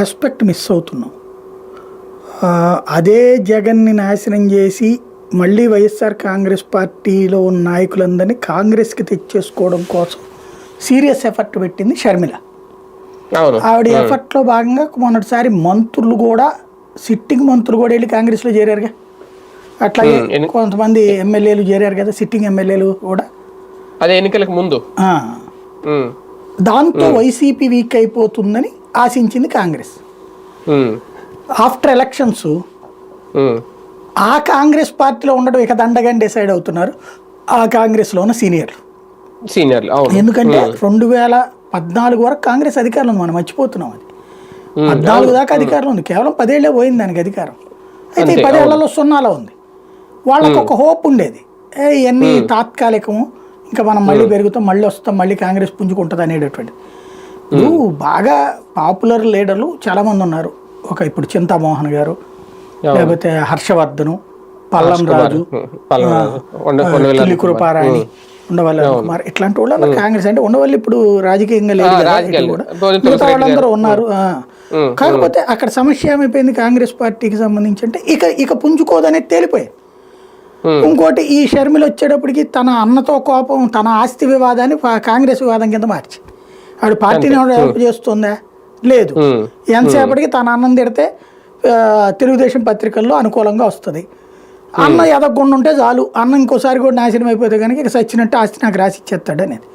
Aspect miss అవుతున్నాం. అదే జగన్ని నాశనం చేసి మళ్ళీ వైఎస్ఆర్ కాంగ్రెస్ పార్టీలో ఉన్న నాయకులందరినీ కాంగ్రెస్కి తెచ్చేసుకోవడం కోసం సీరియస్ ఎఫర్ట్ పెట్టింది షర్మిల. ఆవిడ ఎఫర్ట్లో భాగంగా మొన్నటిసారి మంత్రులు కూడా సిట్టింగ్ మంత్రులు కూడా వెళ్ళి కాంగ్రెస్లో చేరారుగా. అట్లాగే కొంతమంది ఎమ్మెల్యేలు చేరారు కదా సిట్టింగ్ ఎమ్మెల్యేలు కూడా. అదే ఎన్నికలకు ముందు. దాంతో వైసీపీ వీక్ అయిపోతుందని ఆశించింది కాంగ్రెస్. ఆఫ్టర్ ఎలక్షన్స్ ఆ కాంగ్రెస్ పార్టీలో ఉండడం ఇక దండగా డిసైడ్ అవుతున్నారు. ఆ కాంగ్రెస్లో ఉన్న సీనియర్లు. సీనియర్లు ఎందుకంటే రెండు వేల పద్నాలుగు వరకు కాంగ్రెస్ అధికారం ఉంది మనం మర్చిపోతున్నాం అది. పద్నాలుగు దాకా అధికారం ఉంది కేవలం పదేళ్ళే పోయింది దానికి అధికారం. అయితే ఈ పదేళ్ళలో సున్నాలో ఉంది. వాళ్ళకు ఒక హోప్ ఉండేది. ఇవన్నీ తాత్కాలికము ఇంకా మనం మళ్ళీ పెరుగుతాం మళ్ళీ వస్తాం మళ్ళీ కాంగ్రెస్ పుంజుకుంటుంది అనేటటువంటి ఇప్పుడు బాగా పాపులర్ లీడర్లు చాలా మంది ఉన్నారు. ఒక ఇప్పుడు చింతామోహన్ గారు లేకపోతే హర్షవర్ధను పల్లం రాజు రాజు, ఉండ- ఉండవల్లి కృపారాణి కుమార్ ఇట్లాంటి వాళ్ళు కాంగ్రెస్ అంటే ఉండవల్లి ఇప్పుడు రాజకీయంగా లేదు మిగతా వాళ్ళందరూ ఉన్నారు. కాకపోతే అక్కడ సమస్య ఏమైపోయింది కాంగ్రెస్ పార్టీకి సంబంధించి అంటే ఇక ఇక పుంజుకోదనేది తేలిపోయింది ఉమ్, ఇంకోటి ఈ షర్మిల వచ్చేటప్పటికి తన అన్నతో కోపం తన ఆస్తి వివాదాన్ని కాంగ్రెస్ వివాదం కింద మార్చి. ఆవిడ పార్టీని డెవలప్ చేస్తుందా? లేదు. ఉమ్, ఎంతసేపటికి తన అన్నం తిడితే తెలుగుదేశం పత్రికల్లో అనుకూలంగా వస్తుంది. అన్న ఎదగకుండా ఉంటే చాలు. అన్న ఇంకోసారి కూడా నాశనం అయిపోతే కనుక ఇక సచ్చినట్టు ఆస్తి నాకు రాసి ఇచ్చేస్తాడు అనేది.